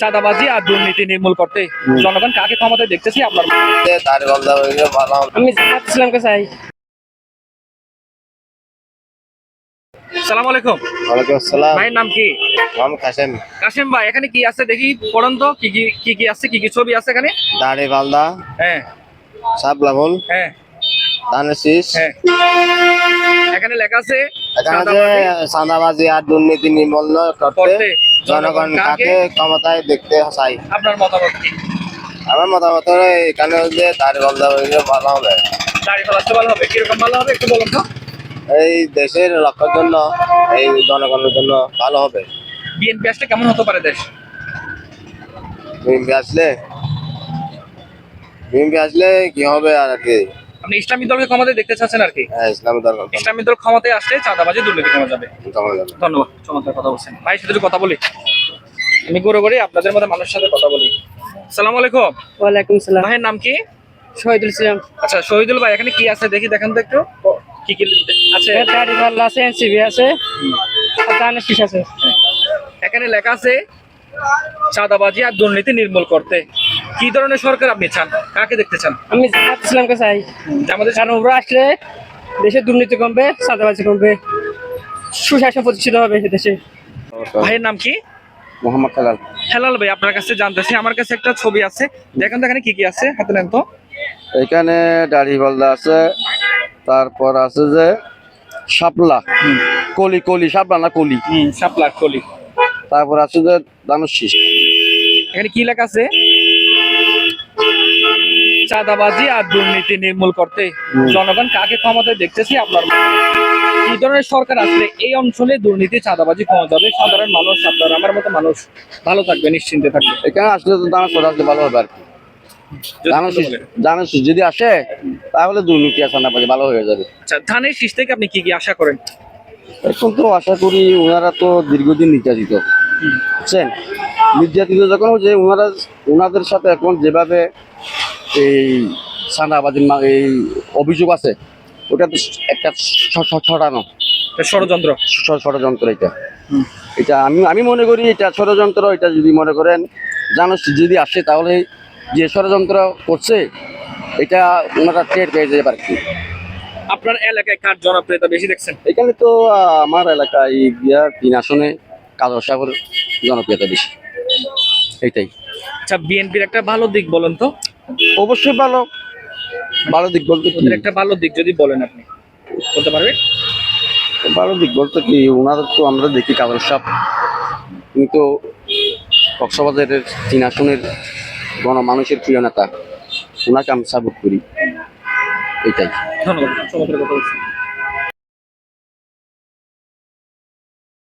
চাঁদাবাজি আর দুর্নীতি নির্মূল করতে। জনগণ কাকে ক্ষমতায় দেখতেছি আপনার আমি জামাত ইসলামকে চাই। সালাম আলাইকুম ওয়ালাইকুম আসসালাম। ভাইয়ের নাম কি? মোহাম্মদ কাসেম কাশিম ভাই এখানে কি আছে দেখি? পড়ান তো কি কি কি কি আছে কি কি ছবি আছে এখানে? দাড়ি বালদা। হ্যাঁ। সাবলা হ্যাঁ। ধানের শীষ। হ্যাঁ। এখানে লেখা আছে এখানে চাঁদাবাজি আর দুর্নীতি নির্মূল করতে। জনগণ কাকে? ক্ষমতায় দেখতে চাই আপনার মতামত কি? আমার মতামত হলো এখানে যে দাড়ি বালদা হইলে ভালো হবে। দাড়ি ফেলাতে ভালো হবে? কীরকম ভালো হবে? একটু বলুন তো। এই দেশের লক্ষ্যের জন্য এই জনগণের জন্য ভালো হবে। বিএনপি আসলে কেমন হতে পারে দেশ? বিএনপি আসলে? বিএনপি আসলে কি হবে আর কি? আপনি ইসলামী দলকে ক্ষমতায় দেখতে চাচ্ছেন আর কি? হ্যাঁ, ইসলামী দল ইসলামী দল ক্ষমতায় আসলে চাঁদাবাজি দুর্নীতি কমে যাবে। ধন্যবাদ চমৎকার কথা বলছেন। ভাই সাথে একটু কথা বলি। আমি গড়ে গড়ে আপনাদের মধ্যে মানুষের সাথে কথা বলি। সালাম আলাইকুম। ওয়ালাইকুম সালাম। ভাইয়ের নাম কি? শহীদুল ইসলাম। আচ্ছা শহীদুল ভাই এখানে কি আছে? দেখি দেখেন তো একটু। কি কি আছে? পাল্লা আছে এনসিবি আছে আর আছে। এখানে লেখা আছে চাঁদাবাজি আর দুর্নীতি নির্মূল করতে। কি ধরনের সরকার আপনি চান? কাকে দেখতে চান? আমি জামাত ইসলামকে চাই। আমাদের কারণ ওরা আসলে দেশের দুর্নীতি কমবে চাঁদাবাজি কমবে সুশাসন প্রতিষ্ঠিত হবে দেশে। ভাইয়ের নাম কি? মোহাম্মদ হেলাল। হেলাল ভাই আপনার কাছে জানতেছি আমার কাছে একটা ছবি আছে। দেখেন তো এখানে কি কি আছে হাতে নেন তো। এখানে দাড়ি বালদা আছে তারপর আছে যে শাপলা। কলি কলি শাপলা না কলি? হুম কলি। তারপর আছে যে দানুর এখানে কি লেখা আছে? চাঁদাবাজি আর দুর্নীতি নির্মূল করতে জনগণ কাকে ক্ষমতায় দেখতেছি আপনার? কি ধরনের সরকার আসলে এই অঞ্চলে দুর্নীতি চাঁদাবাজি কমা যাবে? সাধারণ মানুষ আপনার আমার মতো মানুষ ভালো থাকবে নিশ্চিন্তে থাকবে। এখানে আসলে তো দানা সরে আসলে ভালো হবে আর কি। যদি শীষ আসে তাহলে দুর্নীতি না ভালো হয়ে যাবে। আচ্ছা ধানের শীষ থেকে আপনি কি কি আশা করেন? এখন তো আশা করি ওনারা তো দীর্ঘদিন নির্যাতিত। বুঝছেন? নির্যাতিত যখন যে ওনারা ওনাদের সাথে এখন যেভাবে এই সান্দাবাজির মা- এই অভিযোগ আছে ওটা তো একটা ছড়ানো। ষড়যন্ত্র? ষড়যন্ত্র এটা। এটা আমি আমি মনে করি এটা ষড়যন্ত্র এটা যদি মনে করেন জানো যদি আসে তাহলে যে ষড়যন্ত্র করছে এটা ওনারা টের পেয়ে যেতে পারে কি। আপনার এলাকায় কার জনপ্রিয়তা বেশি দেখছেন? এখানে তো আমার এলাকায় গিয়া তিন আসনে কাজর সাগর জনপ্রিয়তা বেশি। এইটাই। আচ্ছা বিএনপির একটা ভালো দিক বলেন তো। অবশ্যই ভালো। ভালো দিক বলতে কি? ওদের একটা ভালো দিক যদি বলেন আপনি বলতে পারবেন? ভালো দিক বলতে কি ওনাদের তো আমরা দেখি কাদের সাপ। কিন্তু কক্সবাজারের তিন আসনের গণমানুষের প্রিয় নেতা। ওনাকে আমি সাপোর্ট করি। এটাই। ধন্যবাদ